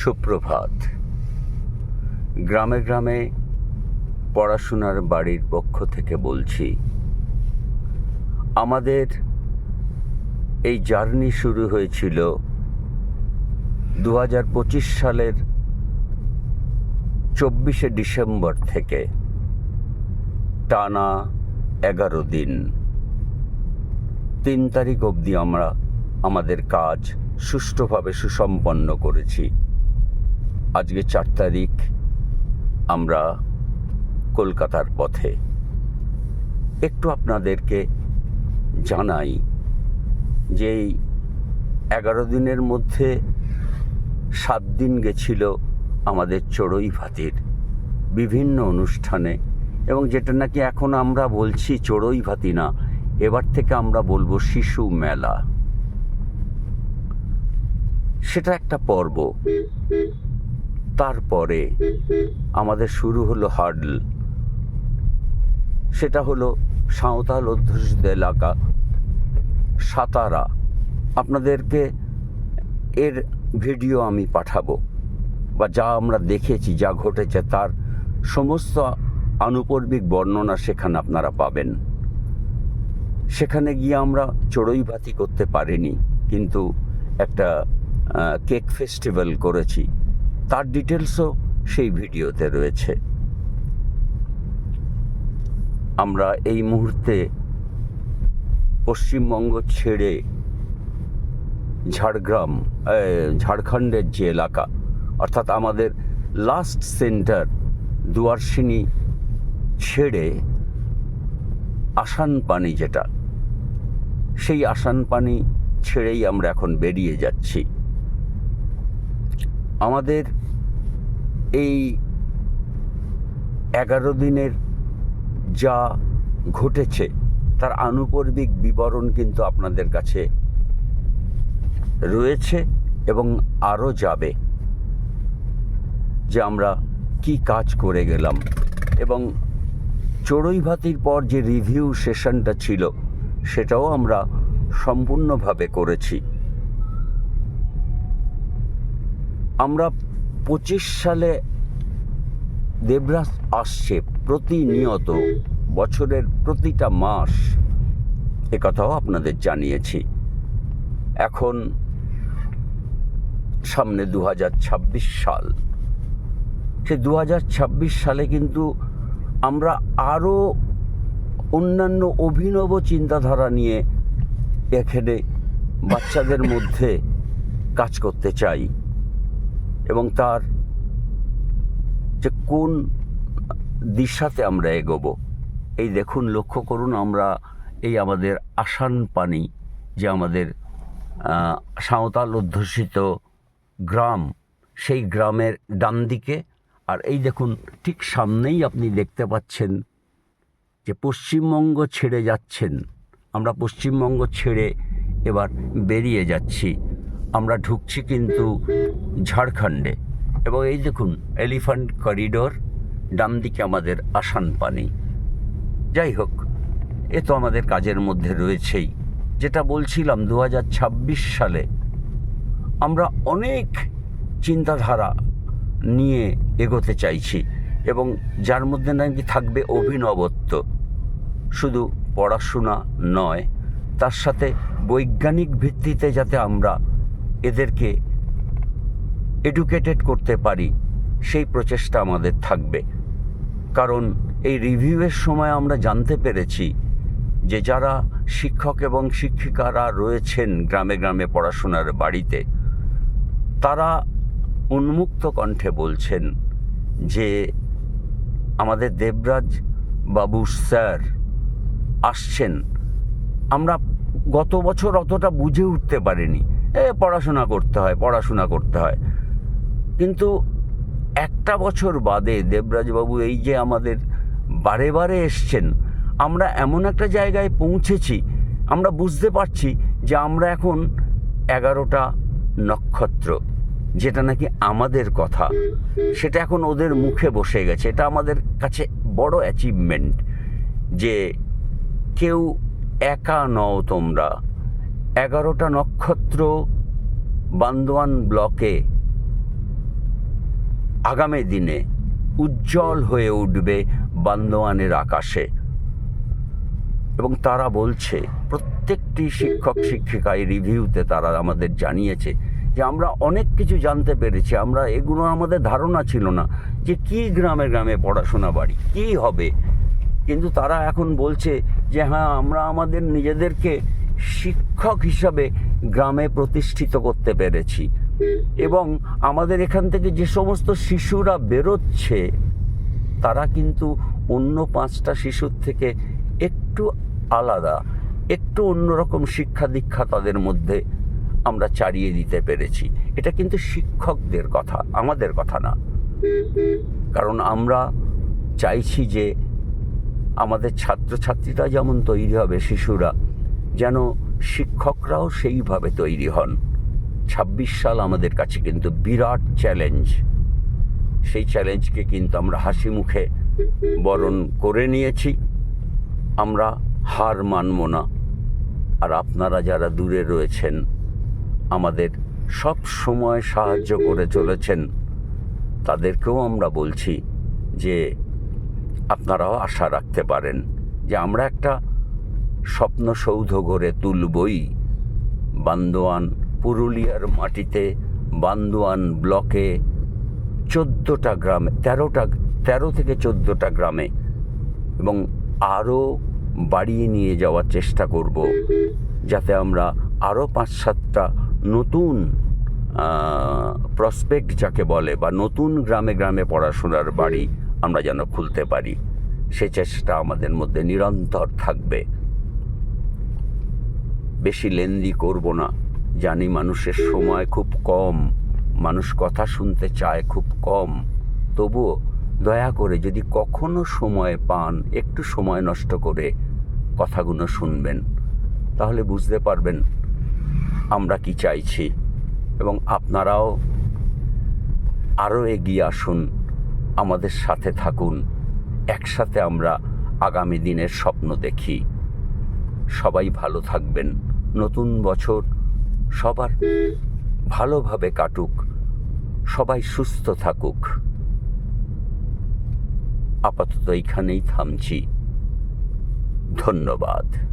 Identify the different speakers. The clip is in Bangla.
Speaker 1: সুপ্রভাত। গ্রামে গ্রামে পড়াশোনার বাড়ির পক্ষ থেকে বলছি, আমাদের এই জার্নি শুরু হয়েছিল দু হাজার পঁচিশ সালের চব্বিশে ডিসেম্বর থেকে টানা এগারো দিন। তিন তারিখ অবধি আমরা আমাদের কাজ সুষ্ঠুভাবে সুসম্পন্ন করেছি। আজকে চার তারিখ, আমরা কলকাতার পথে। একটু আপনাদেরকে জানাই যে এই এগারো দিনের মধ্যে সাত দিন গেছিল আমাদের চড়ই ভাতির বিভিন্ন অনুষ্ঠানে, এবং যেটা নাকি এখন আমরা বলছি চড়ুই ভাতি না, এবার থেকে আমরা বলব শিশু মেলা। সেটা একটা পর্ব। তারপরে আমাদের শুরু হলো হার্ডল সেটা হলো সাঁওতাল অধ্যুষিত এলাকা, সাতারা। আপনাদেরকে এর ভিডিও আমি পাঠাবো বা যা আমরা দেখেছি, যা ঘটেছে, তার সমস্ত আনুপর্বিক বর্ণনা সেখানে আপনারা পাবেন। সেখানে গিয়ে আমরা চড়ুই ভাতি করতে পারিনি, কিন্তু একটা কেক ফেস্টিভ্যাল করেছি। তার ডিটেলসও সেই ভিডিওতে রয়েছে। আমরা এই মুহূর্তে পশ্চিমবঙ্গ ছেড়ে ঝাড়গ্রাম ঝাড়খণ্ডের যে এলাকা, অর্থাৎ আমাদের লাস্ট সেন্টার দুয়ারসিনী ছেড়ে আসান পানি যেটা, সেই আসান পানি ছেড়েই আমরা এখন বেরিয়ে যাচ্ছি। আমাদের এই এগারো দিনের যা ঘটেছে, তার আনুপর্বিক বিবরণ কিন্তু আপনাদের কাছে রয়েছে এবং আরও যাবে যে আমরা কি কাজ করে গেলাম এবং চড়ুই ভাতির পর যে রিভিউ সেশনটা ছিল, সেটাও আমরা সম্পূর্ণভাবে করেছি। আমরা সালে দেবরাজ আসছে প্রতিনিয়ত, বছরের প্রতিটা মাস। একথাও আপনাদের জানিয়েছি। এখন সামনে দু হাজার ছাব্বিশ সাল। সে দু হাজার ছাব্বিশ সালে কিন্তু আমরা আরও অন্যান্য অভিনব চিন্তাধারা নিয়ে এখানে বাচ্চাদের মধ্যে কাজ করতে চাই। এবং তার যে কোন দিশাতে আমরা এগোবো, এই দেখুন, লক্ষ্য করুন আমরা এই আমাদের আসান পানি যে আমাদের সাঁওতাল অধ্যুষিত গ্রাম, সেই গ্রামের ডান দিকে। আর এই দেখুন, ঠিক সামনেই আপনি দেখতে পাচ্ছেন যে পশ্চিমবঙ্গ ছেড়ে যাচ্ছেন। আমরা পশ্চিমবঙ্গ ছেড়ে এবার বেরিয়ে যাচ্ছি। আমরা ঢুকছি কিন্তু ঝাড়খণ্ডে। এবং এই দেখুন, এলিফ্যান্ট করিডোর ডান দিকে আমাদের আসান পানি। যাই হোক, এ তো আমাদের কাজের মধ্যে রয়েছেই। যেটা বলছিলাম দু হাজার ছাব্বিশ সালে আমরা অনেক চিন্তাধারা নিয়ে এগোতে চাইছি, এবং যার মধ্যে নাকি থাকবে অভিনবত্ব। শুধু পড়াশোনা নয়, তার সাথে বৈজ্ঞানিক ভিত্তিতে যাতে আমরা এদেরকে এডুকেটেড করতে পারি, সেই প্রচেষ্টা আমাদের থাকবে। কারণ এই রিভিউয়ের সময় আমরা জানতে পেরেছি যে যারা শিক্ষক এবং শিক্ষিকারা রয়েছেন গ্রামে গ্রামে পড়াশোনার বাড়িতে, তারা উন্মুক্ত কণ্ঠে বলছেন যে আমাদের দেবরাজ বাবু স্যার আসছেন। আমরা গত বছর অতটা বুঝে উঠতে পারিনি। এ পড়াশোনা করতে হয়, পড়াশোনা করতে হয়। কিন্তু একটা বছর বাদে দেবরাজবাবু এই যে আমাদের বারে বারে এসছেন, আমরা এমন একটা জায়গায় পৌঁছেছি, আমরা বুঝতে পারছি যে আমরা এখন এগারোটা নক্ষত্র, যেটা নাকি আমাদের কথা। সেটা এখন ওদের মুখে বসে গেছে। এটা আমাদের কাছে বড় অ্যাচিভমেন্ট যে কেউ একা নও তোমরা। এগারোটা নক্ষত্র বান্দোয়ান ব্লকে আগামী দিনে উজ্জ্বল হয়ে উঠবে বান্দোয়ানের আকাশে। এবং তারা বলছে, প্রত্যেকটি শিক্ষক শিক্ষিকা এই রিভিউতে তারা আমাদের জানিয়েছে যে আমরা অনেক কিছু জানতে পেরেছি, আমরা এগুলো আমাদের ধারণা ছিল না যে কি গ্রামে গ্রামে পড়াশোনা বাড়ি, কি হবে। কিন্তু তারা এখন বলছে যে হ্যাঁ আমরা আমাদের নিজেদেরকে শিক্ষক হিসাবে গ্রামে প্রতিষ্ঠিত করতে পেরেছি। এবং আমাদের এখান থেকে যে সমস্ত শিশুরা বেরোচ্ছে, তারা কিন্তু অন্য পাঁচটা শিশুর থেকে একটু আলাদা, একটু অন্যরকম শিক্ষা দীক্ষা তাদের মধ্যে আমরা চারিয়ে দিতে পেরেছি। এটা কিন্তু শিক্ষকদের কথা, আমাদের কথা না। কারণ আমরা চাইছি যে আমাদের ছাত্রছাত্রীরা যেমন তৈরি হবে, শিশুরা যেন শিক্ষকরাও সেইভাবে তৈরি হন। ছাব্বিশ সাল আমাদের কাছে কিন্তু বিরাট চ্যালেঞ্জ। সেই চ্যালেঞ্জকে কিন্তু আমরা হাসি মুখে বরণ করে নিয়েছি। আমরা হার মানব না। আর আপনারা যারা দূরে রয়েছেন, আমাদের সব সময় সাহায্য করে চলেছেন, তাদেরকেও আমরা বলছি যে আপনারাও আশা রাখতে পারেন যে আমরা একটা স্বপ্ন সৌধ গড়ে তুলবই। বান্দোয়ান পুরুলিয়ার মাটিতে, বান্দোয়ান ব্লকে চোদ্দোটা গ্রামে, তেরোটা, তেরো থেকে চোদ্দোটা গ্রামে এবং আরও বাড়িয়ে নিয়ে যাওয়ার চেষ্টা করব, যাতে আমরা আরও পাঁচ সাতটা নতুন প্রসপেক্ট যাকে বলে বা নতুন গ্রামে গ্রামে পড়াশোনার বাড়ি আমরা যেন খুলতে পারি। সে চেষ্টা আমাদের মধ্যে নিরন্তর থাকবে। বেশি লেন্দি করব না। জানি মানুষের সময় খুব কম, মানুষ কথা শুনতে চায় খুব কম। তবুও দয়া করে যদি কখনো সময় পান, একটু সময় নষ্ট করে কথাগুলো শুনবেন, তাহলে বুঝতে পারবেন আমরা কি চাইছি এবং আপনারাও আরও এগিয়ে আসুন, আমাদের সাথে থাকুন, একসাথে আমরা আগামী দিনের স্বপ্ন দেখি। সবাই ভালো থাকবেন। নতুন বছর সবার ভালোভাবে কাটুক সবাই সুস্থ থাকুক। আপাতত এইখানেই থামছি। ধন্যবাদ।